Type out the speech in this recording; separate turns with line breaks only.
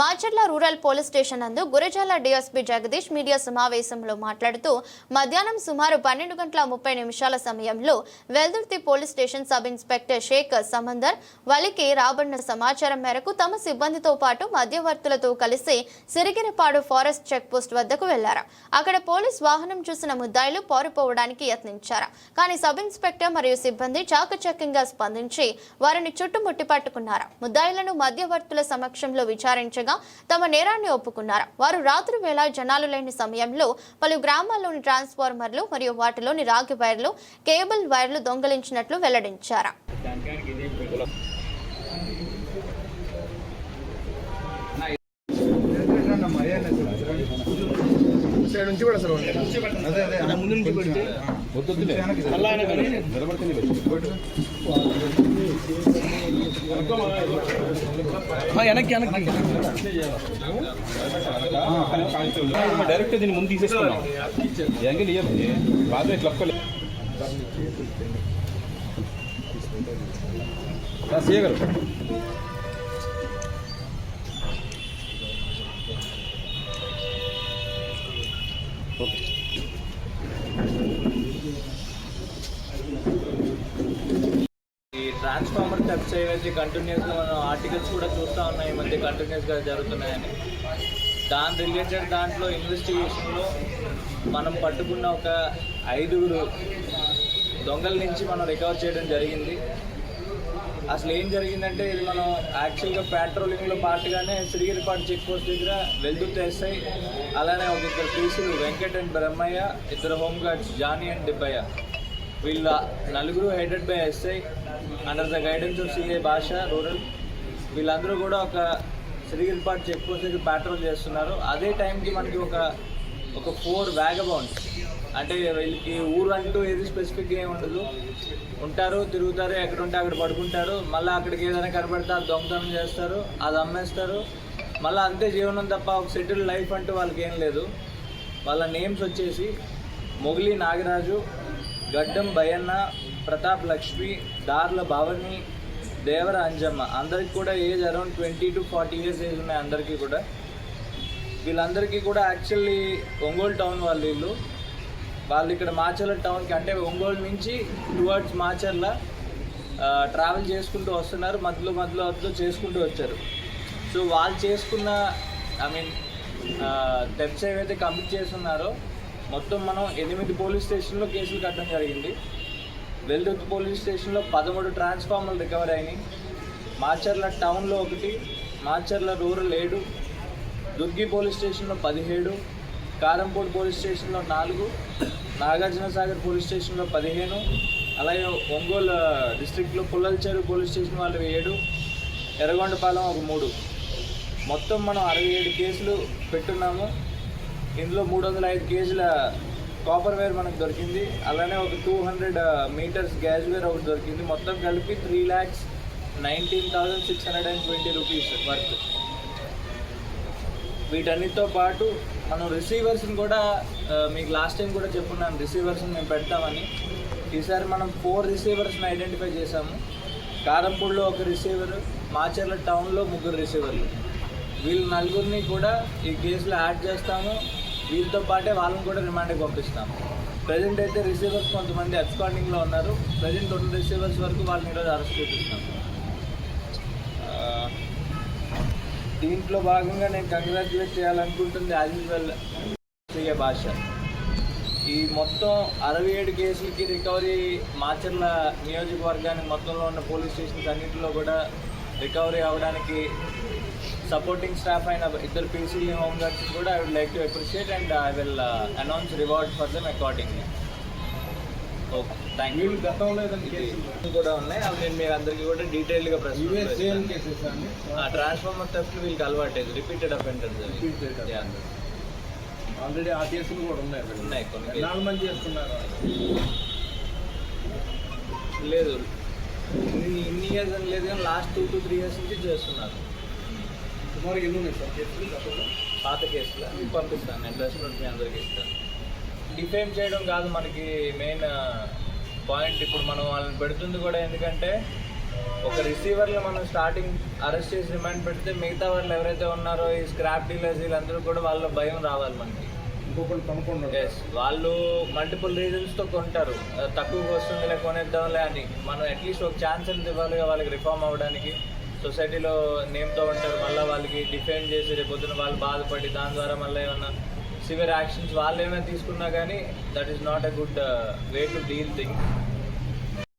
Macherla rural police station నందు Gurazala DSP Jagadish media సమావేశంలో మాట్లాడుతూ మధ్యాహ్నం సుమారు పన్నెండు గంటల ముప్పై నిమిషాల సమయంలో Veldurthi police station sub inspector Shaik Samandar వలికి రాబడిన సమాచారం మేరకు తమ సిబ్బందితో పాటు మధ్యవర్తులతో కలిసి సిరిగినపాడు ఫారెస్ట్ చెక్పోస్ట్ వద్దకు వెళ్ళారు. అక్కడ పోలీస్ వాహనం చూసిన ముద్దాయిలు పారిపోవడానికి యత్నించారు. కానీ సబ్ ఇన్స్పెక్టర్ మరియు సిబ్బంది చాకచక్యంగా స్పందించి వారిని చుట్టుముట్టి పట్టుకున్నారు. ముద్దాయిలను మధ్యవర్తుల సమక్షంలో విచారించగా తమ నేరాన్ని ఒప్పుకున్నారు. వారు రాత్రి వేళ జనాలు లేని సమయంలో పలు గ్రామాల్లోని ట్రాన్స్ఫార్మర్లు మరియు వాటిలోని రాగి వైర్లు కేబుల్ వైర్లు దొంగలించినట్లు వెల్లడించారు.
సైడ్ నుంచి కూడా అసలు అదే అదే ముందు నుంచి పెడితే
వెనక్కి. వెనక్కి డైరెక్ట్ దీన్ని ముందు తీసేసుకున్నాం. యాంగిల్ ఇవ్వండి ఇట్లా
ట్రాన్స్ఫార్మర్ టచ్ అయ్యేది కంటిన్యూస్గా మనం ఆర్టికల్స్ కూడా చూస్తూ ఉన్నాయి. ఈ మధ్య కంటిన్యూస్గా జరుగుతున్నాయని. దాని రిలేటెడ్ దాంట్లో ఇన్వెస్టిగేషన్లో మనం పట్టుకున్న ఒక ఐదుగురు దొంగల నుంచి మనం రికవర్ చేయడం జరిగింది. అసలు ఏం జరిగిందంటే ఇది మనం యాక్చువల్గా పెట్రోలింగ్లో పాటుగానే సిరిగిరిపాటు చెక్ పోస్ట్ దగ్గర వెల్దుర్తి ఎస్ఐ అలానే ఒక ఇద్దరు పీసులు వెంకట్ అండ్ బ్రహ్మయ్య ఇద్దరు home guards Johnny and Dibbayya. వీళ్ళ నలుగురు headed by SI under the guidance of CI Basha rural వీళ్ళందరూ కూడా ఒక సిరిగిరిపాటు చెక్ పోస్ట్ ప్యాట్రోల్ చేస్తున్నారు. అదే టైంకి మనకి ఒక ఒక ఫోర్ వ్యాగబౌండ్స్ అంటే వీళ్ళకి ఊరు అంటూ ఏది స్పెసిఫిక్గా ఏమి ఉండదు ఉంటారు తిరుగుతారు ఎక్కడ ఉంటే అక్కడ పడుకుంటారు. మళ్ళీ అక్కడికి ఏదైనా కనబడితే అది దొంగతనం చేస్తారు అది అమ్మేస్తారు. మళ్ళీ అంతే జీవనం తప్ప ఒక సెటిల్ లైఫ్ అంటూ వాళ్ళకి ఏం లేదు. వాళ్ళ నేమ్స్ వచ్చేసి మొగిలి నాగరాజు గడ్డం భయన్న ప్రతాప్ లక్ష్మి దార్ల భావని దేవర అంజమ్మ. అందరికి కూడా age around twenty to forty years age ఉన్నాయి అందరికీ కూడా. వీళ్ళందరికీ కూడా యాక్చువల్లీ ఒంగోలు టౌన్ వాళ్ళు వీళ్ళు. వాళ్ళు ఇక్కడ మాచర్ల టౌన్కి అంటే ఒంగోలు నుంచి టువర్డ్స్ మాచర్ల ట్రావెల్ చేసుకుంటూ వస్తున్నారు. మధ్యలో మధ్యలో మధ్యలో చేసుకుంటూ వచ్చారు. సో వాళ్ళు చేసుకున్న ఐ మీన్ టెప్స్ ఏవైతే కంప్లీట్ చేస్తున్నారో మొత్తం మనం ఎనిమిది పోలీస్ స్టేషన్లో కేసులు కట్టడం జరిగింది. వెల్దుర్తి పోలీస్ స్టేషన్లో పదమూడు ట్రాన్స్ఫార్మర్లు రికవర్ అయినాయి. మాచర్ల టౌన్లో ఒకటి మాచర్ల రూరల్ ఏడు దుర్గి పోలీస్ స్టేషన్లో పదిహేడు కారంపూడి పోలీస్ స్టేషన్లో నాలుగు నాగార్జున సాగర్ పోలీస్ స్టేషన్లో పదిహేను అలాగే ఒంగోలు డిస్ట్రిక్ట్లో పుల్లలచేరు పోలీస్ స్టేషన్ వాళ్ళు ఏడు ఎర్రగొండపాలెం ఒక మూడు. మొత్తం మనం అరవై ఏడు కేసులు పెట్టున్నాము. ఇందులో మూడు వందల ఐదు కేజీల కాపర్ వేర్ మనకు దొరికింది. అలానే ఒక two hundred meters gas wire ఒకటి దొరికింది. మొత్తం కలిపి three lakhs nineteen thousand six hundred and twenty rupees worth వీటన్నిటితో పాటు మనం రిసీవర్స్ని కూడా uh, మీకు లాస్ట్ టైం కూడా చెప్పున్నాను. రిసీవర్స్ని మేము పెడతామని. ఈసారి మనం ఫోర్ రిసీవర్స్ని ఐడెంటిఫై చేశాము. కారంపూడిలో ఒక రిసీవర్ మాచర్ల టౌన్లో ముగ్గురు రిసీవర్లు వీళ్ళు నలుగురిని కూడా ఈ కేసులో యాడ్ చేస్తాము. వీళ్ళతో పాటే వాళ్ళని కూడా రిమాండ్కి పంపిస్తాం. ప్రజెంట్ అయితే రిసీవర్స్ కొంతమంది అబ్స్కాండింగ్లో ఉన్నారు. ప్రజెంట్ టోటల్ రిసీవర్స్ వరకు వాళ్ళని ఈరోజు అరెస్ట్ చేపిస్తాం. దీంట్లో భాగంగా నేను కంగ్రాచులేట్ చేయాలనుకుంటుంది యాజ్ యూజువల్ భాష. ఈ మొత్తం అరవై ఏడు కేసులకి రికవరీ మాచర్ల నియోజకవర్గానికి మొత్తంలో ఉన్న పోలీస్ స్టేషన్స్ అన్నింటిలో కూడా రికవరీ అవ్వడానికి సపోర్టింగ్ స్టాఫ్ అయిన ఇద్దరు పీసీలీ హోమ్ గార్డ్స్ కూడా I would like to appreciate and I will announce reward for them accordingly okay thank you
గతంలో
కూడా ఉన్నాయి. అవి నేను మీ అందరికీ కూడా డీటెయిల్గా ట్రాన్స్ఫార్మర్ థెఫ్ట్ వీళ్ళకి అలవాటేది రిపీటెడ్ అఫెండర్స్.
ఆల్రెడీ ఆ కేసులు కూడా ఉన్నాయి.
కొన్ని
నాలుగు మంది చేస్తున్నారు?
లేదు. ఇన్ని ఇయర్స్ అని లేదు కానీ last two to three years నుంచి చేస్తున్నారు.
సుమారు ఎన్ని ఉన్నాయి సార్? కేసులు గతంలో
పాత కేసులు? మీకు పంపిస్తాను నేను. రెస్టారెంట్ మీ అందరికి ఇస్తాను. డిఫేమ్ చేయడం కాదు మనకి మెయిన్ పాయింట్ ఇప్పుడు మనం వాళ్ళని పెడుతుంది కూడా ఎందుకంటే ఒక రిసీవర్లో మనం స్టార్టింగ్ అరెస్ట్ చేసి రిమాండ్ పెడితే మిగతా వాళ్ళు ఎవరైతే ఉన్నారో ఈ స్క్రాప్ డీలర్స్ వీళ్ళందరూ కూడా వాళ్ళ భయం రావాలి మనకి.
ఇంకొకళ్ళు కొనుక్కుంటారు
ఎస్ వాళ్ళు మల్టిపుల్ రీజన్స్తో కొంటారు. ఆ, తక్కువగా వస్తుందిలే కొనేద్దాంలే అని. మనం అట్లీస్ట్ ఒక ఛాన్స్ ఇవ్వాలి వాళ్ళకి రిఫార్మ్ అవ్వడానికి. సొసైటీలో నేమ్తో ఉంటారు. మళ్ళీ వాళ్ళకి డిఫెండ్ చేసి రేపు పొద్దున వాళ్ళు బాధపడి దాని ద్వారా మళ్ళీ ఏమన్నా సివియర్ యాక్షన్స్ వాళ్ళు ఏమైనా తీసుకున్నా కానీ that is not a good way to deal thing